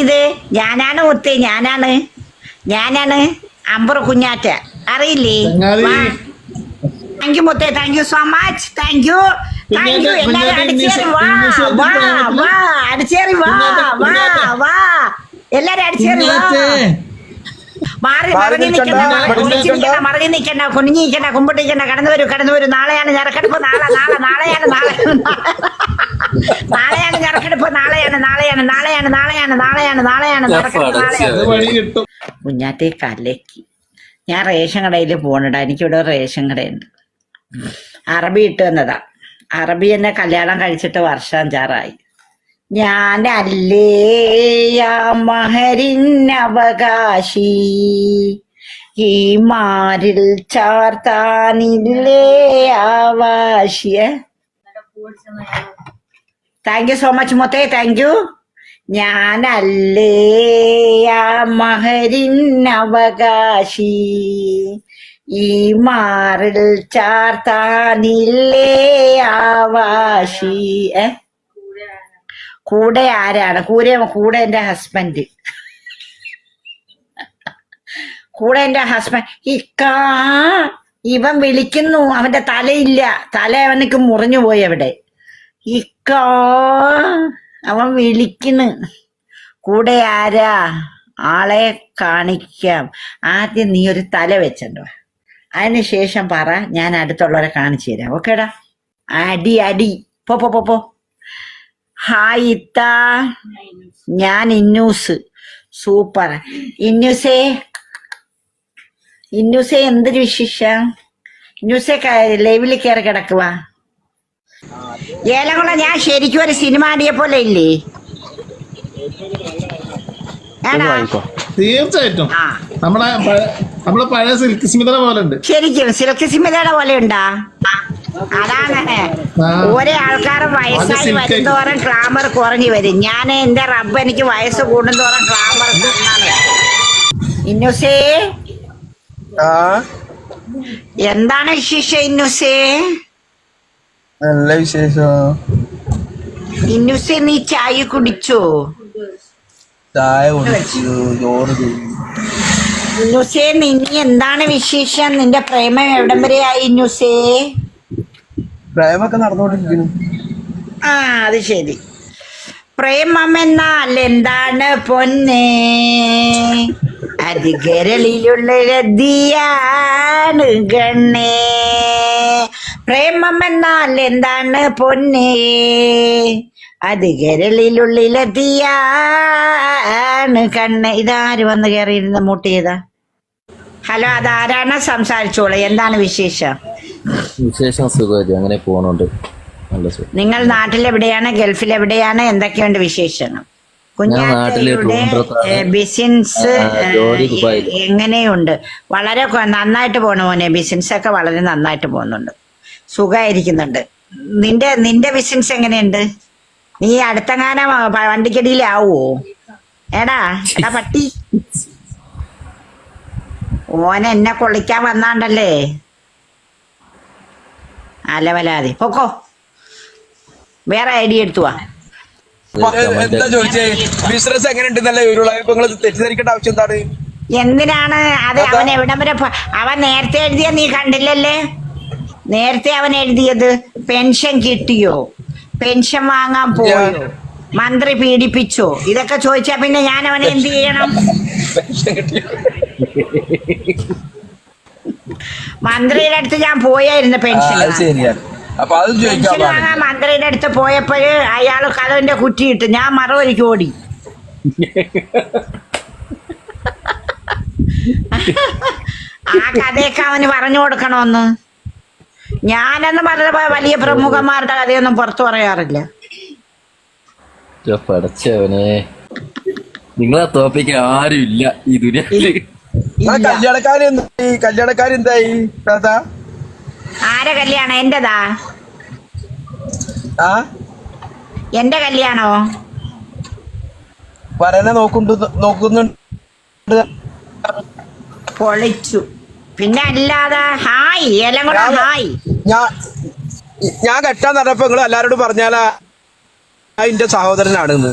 ഇത് ഞാനാണ് മുത്തേ ഞാനാണ്. ഞാനാണ് അമ്പർ കുഞ്ഞാറ്റ. അറിയില്ലേ. താങ്ക് യു മുത്തേ thank you so much thank you thank you എല്ലാവരും അടിച്ചേറി. വാ വാ വാ അടിച്ചേറി. വാ വാ വാ. എല്ലാരും അടിച്ചേറി. വാ. മാറി മാറി മറിഞ്ഞു നിൽക്കണ്ട, നിൽക്കണ്ട നിൽക്കണ്ട. നിൽക്കണ്ട മറിഞ്ഞു നിൽക്കണ്ട. കുനിഞ്ഞു നിൽക്കണ്ട കുമ്പിട്ട് നിൽക്കണ്ട കടന്നു വരും കടന്നു വരൂ. നാളെയാണ് ഞരക്കെടുപ്പ് നാളെ നാളെ നാളെയാണ് നാളെ. നാളെയാണ് ഞറക്കെടുപ്പ് നാളെയാണ് നാളെയാണ് നാളെയാണ് നാളെയാണ് നാളെയാണ് നാളെയാണ് കുഞ്ഞാറ്റേ കലക്കി. ഞാൻ റേഷൻ കടയിൽ പോണടാ എനിക്കിവിടെ റേഷൻ കടയുണ്ട്. അറബി ഇട്ട് വന്നതാ. അറബി എന്നെ കല്യാണം കഴിച്ചിട്ട് വർഷം അഞ്ചാറായി. മഹരിൻ അവകാശി ഈ മാരിൽ ചാർത്താനില്ലേ ആവാശിയ താങ്ക് യു സോ മച്ച് മൊത്തേ താങ്ക് യു ഞാനല്ലേ ആ മഹരിൻ അവകാശി. ഈ മാറിൽ ചാർത്താനില്ലേ ആവാശി. ഏ? കൂടെ ആരാണ്? കൂടെ കൂടെ എന്റെ ഹസ്ബൻഡ് കൂടെ എന്റെ ഹസ്ബൻഡ് ഇക്കാ ഇവൻ വിളിക്കുന്നു. അവന്റെ തലയില്ല. തല അവനക്ക് മുറിഞ്ഞു പോയി അവിടെ. ഇക്കാ അവൻ വിളിക്കുന്നു കൂടെ ആരാ? ആളെ കാണിക്കാം. ആദ്യം നീ ഒരു തല വെച്ചോ അതിന് ശേഷം പറ ഞാൻ അടുത്തുള്ളവരെ കാണിച്ചു തരാം. ഓക്കേടാ അടി അടി. പോ പോ പോ ഹായ് ഇത്ത. ഞാൻ ഇന്നൂസ്. സൂപ്പർ ഇന്നൂസേ. ഇന്നൂസേ എന്തൊരു വിശേഷം? ഇന്നൂസേ ലൈവിൽ കയറി കിടക്കുക ഏലകുളം ഞാൻ ശരിക്കും ഒരു സിനിമ ആടിയെ പോലെ ഇല്ലേ? തീർച്ചയായിട്ടും. നമ്മളെ പഴ- നമ്മളെ പഴയ സിൽക്ക് സ്മിതനെ പോലെ ഉണ്ട്. ശരിക്കും സിൽക്ക് സിമിതയുടെ പോലെ ഉണ്ടാ? അതാണ്. ഓരോ ആൾക്കാർ വയസ്സായി വരുന്തോറും ക്ലാമർ കുറഞ്ഞു വരും. ഞാൻ എന്റെ റബ്ബ് എനിക്ക് വയസ്സ് കൂടുന്നതോറും ക്ലാമർ ഇന്നുസേ. എന്താണ് വിശേഷം ഇന്നുസേ? നല്ല വിശേഷം. ഇന്നുസേ നീ ചായ കുടിച്ചോ? ചായ കുടിച്ചു ചോറ്. ഇന്നുസേ നിന്നി എന്താണ് വിശേഷം? നിന്റെ പ്രേമം എവിടം വരെ ആയി ഇന്നുസേ? പ്രേമൊക്കെ നടന്നുകൊണ്ടിരിക്കുന്നു ആ അത് ശരി. പ്രേമം എന്നാൽ എന്താണ് പൊന്നേ? അത് രതിയാണ് ഗണ്ണേ പ്രേമം എന്നാൽ എന്താണ് പൊന്നേ? അത് ഗരളിലുള്ളിലെത്തിയാണ് കണ്ണ്. ഇതാര് വന്ന് കയറിയിരുന്ന മുട്ടിയതാ? ഹലോ അതാരാണ്? സംസാരിച്ചോളൂ. എന്താണ് വിശേഷം? വിശേഷം സുഖമായിട്ട് അങ്ങനെ നിങ്ങൾ നാട്ടിലെവിടെയാണ്? ഗൾഫിൽ എവിടെയാണ് എന്തൊക്കെയുണ്ട് വിശേഷങ്ങൾ? കുഞ്ഞാറ്റയുടെ. ബിസിനസ് എങ്ങനെയുണ്ട്? വളരെ നന്നായിട്ട് പോണു മോനെ. ബിസിനസ് ഒക്കെ വളരെ നന്നായിട്ട് പോകുന്നുണ്ട്. സുഖമായിരിക്കുന്നുണ്ട് നിന്റെ നിന്റെ ബിസിനസ് എങ്ങനെയുണ്ട്? നീ അടുത്തങ്ങാനം വണ്ടിക്കടിയിലാവോ? എടാ എടാ പട്ടി. ഓൻ എന്നെ കൊള്ളിക്കാൻ വന്നാണ്ടല്ലേ? അലവലാതെ. പൊക്കോ. വേറെ ഐഡിയ എടുത്തു വാ. എന്താ ചോദിച്ചേ? ബിസിനസ് എങ്ങനെ ഉണ്ടെന്നല്ലേ ഒരു ഇപ്പൊ നിങ്ങൾ തെറ്റിദ്ധരിക്കേണ്ട ആവശ്യം എന്താണ്? എന്തിനാണ് അത് അവൻ എവിടം വരെ അവൻ നേരത്തെ എഴുതിയ നീ കണ്ടില്ലല്ലേ? നേരത്തെ അവൻ എഴുതിയത് പെൻഷൻ കിട്ടിയോ? പെൻഷൻ വാങ്ങാൻ പോയോ? മന്ത്രി പീഡിപ്പിച്ചോ? ഇതൊക്കെ ചോദിച്ചാ പിന്നെ ഞാൻ അവനെ എന്ത് ചെയ്യണം? മന്ത്രിയുടെ അടുത്ത് ഞാൻ പോയായിരുന്നു പെൻഷൻ വാങ്ങാൻ. മന്ത്രിയുടെ അടുത്ത് പോയപ്പോഴ് അയാൾ കഥവിന്റെ കുറ്റിയിട്ട് ഞാൻ മറുപടിക്ക് ഓടി. ആ കഥയൊക്കെ അവന് പറഞ്ഞു കൊടുക്കണമെന്ന്. ഞാനെന്ന് പറഞ്ഞ വലിയ പ്രമുഖന്മാരുടെ കഥയൊന്നും പുറത്തു പറയാറില്ല. പഠിച്ചവനെ പടച്ചവനെ. നിങ്ങളെ തോപ്പിക്കാൻ ആരും ഇല്ല ഈ ദുനിയാവിൽ. ആ കല്യാണക്കാരി എന്തായി കല്യാണക്കാരി എന്തായി? താത്ത? ആരെ കല്യാണം? എന്റെതാ? ആ? എന്റെ കല്യാണോ? വരനെ നോക്കുന്നുണ്ട് നോക്കുന്നുണ്ട്. പൊളിച്ചു. പിന്നെ അല്ലാതെ ഹായ് എല്ലാം കൂടെ ഹായ്. ഞാൻ ഞാൻ കെട്ടാൻ നടപ്പ് നിങ്ങൾ എല്ലാരോടും പറഞ്ഞാലാ എന്റെ സഹോദരനാണെന്ന്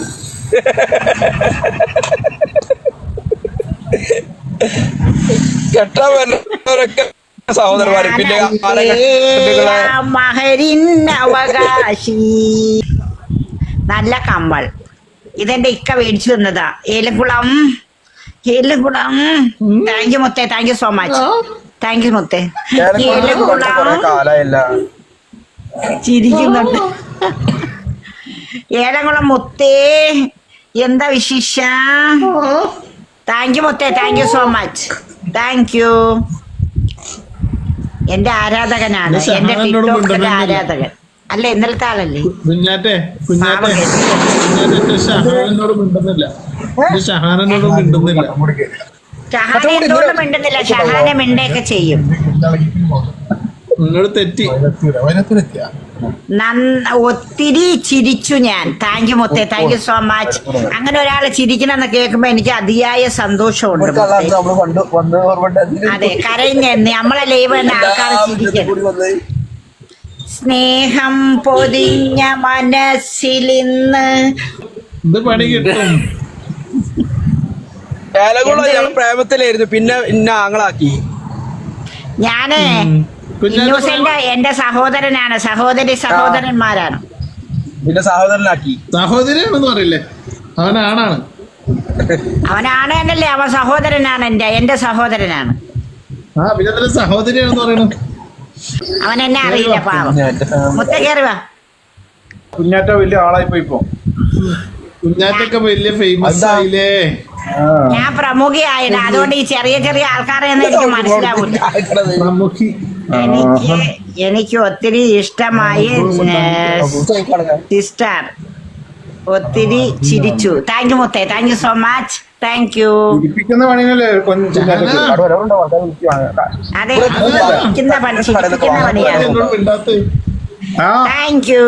കെട്ടാൻ വരുന്നവരൊക്കെ സഹോദരന്മാര്. പിന്നെ അവകാശി. നല്ല കമ്മൾ ഇതെന്റെ ഇക്ക മേടിച്ചു തന്നതാ. ഏലക്കുളം. താങ്ക് യു മുത്തേ. Thank you so much thank you മുത്തേ. ചിരിക്കുന്നുണ്ട്. ഏലംകുളം മുത്തേ. എന്താ വിശേഷ? താങ്ക് യു മുത്തേ. Thank you so much thank you എന്റെ ആരാധകനാണ്. എന്റെ ടിക്ടോക്കിന്റെ ആരാധകൻ. അല്ല ഇന്നലത്തെ ആളല്ലേ? കുഞ്ഞാറ്റെ കുഞ്ഞാറ്റെ. ഷഹാനോട് മിണ്ടുന്നില്ല ഷഹാനോട് മിണ്ടുന്നില്ല. ഷഹാന എന്തുകൊണ്ട് മിണ്ടുന്നില്ല. ഷഹാനെ മിണ്ടൊക്കെ ചെയ്യും. നിന്നോട് തെറ്റി. ഒത്തിരി ചിരിച്ചു ഞാൻ. താങ്ക് യു മൊത്തേ. താങ്ക് യു സോ മച്ച് അങ്ങനെ ഒരാൾ ചിരിക്കണമെന്ന് കേൾക്കുമ്പോ എനിക്ക് അതിയായ സന്തോഷമുണ്ട് അതെ കരഞ്ഞ നമ്മളെ ലൈവ് തന്നെ ആൾക്കാർ ചിരിക്കണം സ്നേഹം പൊതിഞ്ഞ മനസ്സിലിന്ന് ഇത് പണി കിട്ടും. ഏലകുളം ഞങ്ങൾ പ്രേമത്തിലായിരുന്നു. പിന്നെ ഇന്ന ആങ്ങളാക്കി. ഞാൻ കുഞ്ഞാറ്റെ എന്റെ സഹോദരനാണ്. സഹോദരി സഹോദരന്മാരാണ്. പിന്നെ സഹോദരനാക്കി. സഹോദരിയാണെന്ന് പറയില്ലേ? അവനാണാണ് അവനാണ് എന്നല്ലേ അവൻ സഹോദരനാണ് എന്റെ എന്റെ സഹോദരനാണ്. ആ പിന്നെ സഹോദരിയാണെന്ന് പറയണം. അവൻ എന്നെ അറിയില്ല പാവം. മുത്ത കയറി വാ. കുഞ്ഞാറ്റ വലിയ ആളായി പോയി ഇപ്പൊ. കുഞ്ഞാറ്റൊക്കെ വലിയ ഫേമസ്. ആയില്ലേ? ഞാൻ പ്രമുഖയായിട്ട് അതുകൊണ്ട് ഈ ചെറിയ ചെറിയ ആൾക്കാരെ ഒന്നും എനിക്ക് മനസ്സിലാവില്ല എനിക്ക് എനിക്ക് ഒത്തിരി ഇഷ്ടമായി സിസ്റ്റർ ഒത്തിരി ചിരിച്ചു. താങ്ക് യു മുത്തേ. Thank you so much thank you അതെ ചിരിക്കുന്ന പണി പണിയാണ് താങ്ക് യു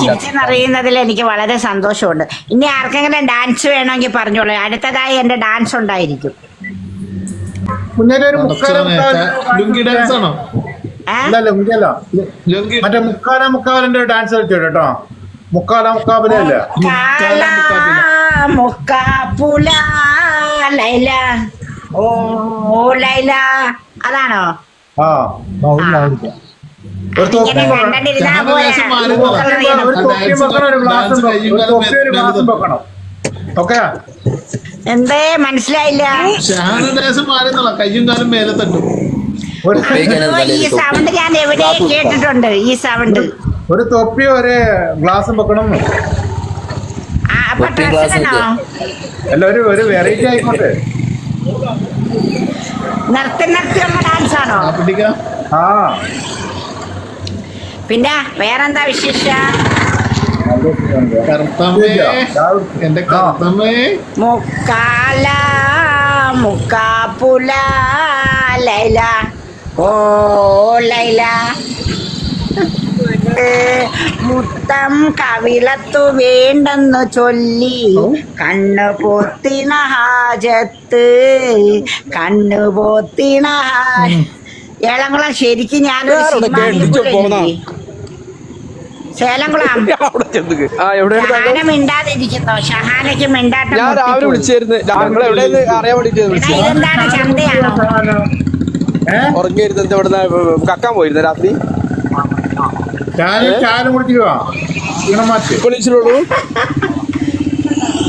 ചിരിച്ചെന്നറിയുന്നതിൽ എനിക്ക് വളരെ സന്തോഷമുണ്ട്. ഇനി ആർക്കെങ്കിലും ഡാൻസ് വേണമെങ്കിൽ പറഞ്ഞോളൂ. അടുത്തതായി എന്റെ ഡാൻസ് ഉണ്ടായിരിക്കും. ഡാൻസ് അല്ല ലുങ്കിയല്ല. ലുങ്കി. മറ്റേ മുക്കാല മുക്കാലിന്റെ ഡാൻസ് കളിച്ചു കേട്ടോ. മുക്കാല മുക്കാപ്പുല ലൈല. ഓ ലൈല. അതാണോ? ആ എന്തേ? മനസ്സിലായില്ല. കയ്യും കാലും മേലെ തട്ടും ഈ സൗണ്ട് ഞാൻ എവിടെ കേട്ടിട്ടുണ്ട്? ഈ സൗണ്ട് ഒരു തൊപ്പി ഒരു ഗ്ലാസും വെക്കണം. അല്ല ഒരു ഒരു വെറൈറ്റി ആയിക്കോട്ടെ. നിർത്തി നിർത്തിയുള്ള ഡാൻസ് ആണോ? ആ. പിന്നെ വേറെന്താ വിശേഷം? എന്റെ കർത്തമേ മുക്കാല മുക്കാപ്പുല ലൈല. ഓ ലൈല. മുത്തം കവിളത്തു വേണ്ടെന്നു ചൊല്ലി കണ്ണു പൊത്തിന ഹാജത്ത് കണ്ണു പൊത്തിന ഹാ- ഏളംകുളം ശരിക്കും ഞാനൊരു സിനിമ കേട്ടിട്ട് അവിടെ ചെന്ന് ആ എവിടെയാണ് ഷഹാന മിണ്ടാതിരിക്കുന്നോ? ഷഹാനയ്ക്ക് മിണ്ടാട്ടം ഞാൻ രാവിലെ പൊട്ടിപ്പോയി. വിളിച്ചായിരുന്നു ഞങ്ങൾ എവിടെയെന്ന് അറിയാൻ വേണ്ടിട്ട് എടാ, വിളിച്ചു ഇതെന്താണ് ചന്തയാണോ? ഉറങ്ങിയിരുന്നത് ഇവിടെ കക്കാൻ പോയിരുന്നു രാത്രി? ചായ ചായ കുടിച്ചിട്ട് വാ ക്ഷീണം മാറ്റി. വിളിച്ചിട്ടുള്ളൂ?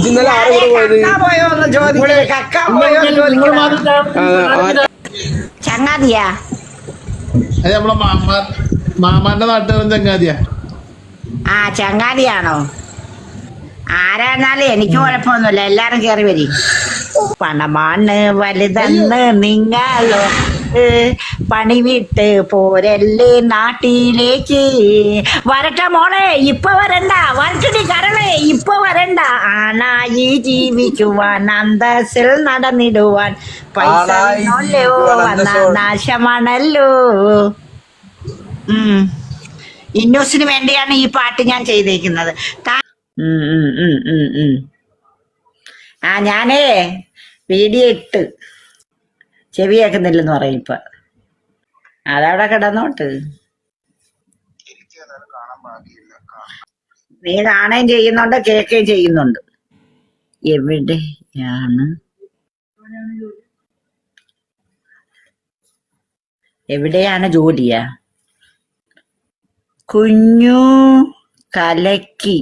ഇന്നലെ ആരെ കൂടെ പോയത്? കക്കാൻ പോയോ എന്ന് ചോദിക്കൽ, കക്കാൻ പോയോ എന്ന് ചോദിക്കൽ. ആ, ആ, ചങ്ങാതിയാ? അത് നമ്മളെ മാമ മാമാന്റെ നാട്ടുകാരൻ ചങ്ങാതിയാ. ആ ചങ്ങാതിയാണോ? ആരായിരുന്നാലും എനിക്ക് കുഴപ്പമൊന്നുമില്ല. എല്ലാരും കയറി വരി. പണമാണ് വലുതെന്ന് നിങ്ങളോ പണി വിട്ട് പോരല്ലേ നാട്ടിലേക്ക്? വരട്ടെ മോളെ ഇപ്പൊ വരണ്ട. വരട്ടി കരളെ ഇപ്പൊ വരണ്ട. ആണായി ജീവിക്കുവാൻ അന്തസ്സിൽ നടന്നിടുവാൻ. പൈസ നാശമാണല്ലോ. ഉം. ഇന്നോസിന് വേണ്ടിയാണ് ഈ പാട്ട് ഞാൻ ചെയ്തേക്കുന്നത്. ആ ഞാനേ വീഡിയോ ഇട്ട് ചെവി കേൾക്കുന്നില്ലെന്ന് പറയും ഇപ്പൊ. അതവിടെ കിടന്നോട്ട്. നീ കാണുകയും ചെയ്യുന്നുണ്ട് കേൾക്കുകയും ചെയ്യുന്നുണ്ട്. എവിടെയാണ് എവിടെയാണ് ജോലിയാ? കുഞ്ഞു കലക്കി.